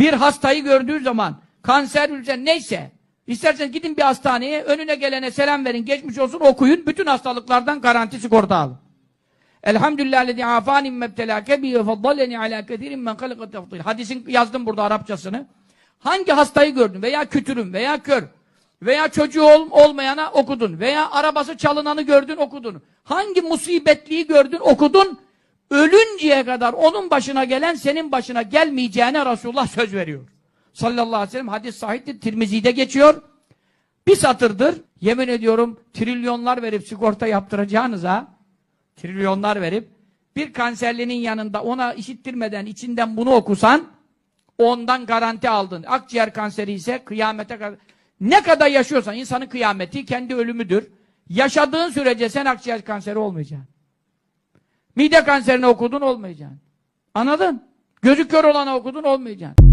Bir hastayı gördüğü zaman kanser, ülser neyse isterseniz gidin bir hastaneye önüne gelene selam verin geçmiş olsun okuyun bütün hastalıklardan garanti sigorta alın. Elhamdülillah lezi afani mebtelâke bi ve faddaleni alâ kethirin men halika tefdil. Hadisin yazdım burada Arapçasını. Hangi hastayı gördün veya kütürüm veya kör veya çocuğu ol- olmayana okudun veya arabası çalınanı gördün okudun. Hangi musibetliği gördün okudun. Ölünceye kadar onun başına gelen senin başına gelmeyeceğine Resulullah söz veriyor. Sallallahu aleyhi ve sellem hadis sahihtir. Tirmizi'de geçiyor. Bir satırdır. Yemin ediyorum trilyonlar verip sigorta yaptıracağınıza trilyonlar verip bir kanserlinin yanında ona işittirmeden içinden bunu okusan ondan garanti aldın. Akciğer kanseri ise kıyamete kadar ne kadar yaşıyorsan insanın kıyameti kendi ölümüdür. Yaşadığın sürece sen akciğer kanseri olmayacaksın. Mide kanserini okudun olmayacaksın. Anladın? Gözü kör olana okudun olmayacaksın.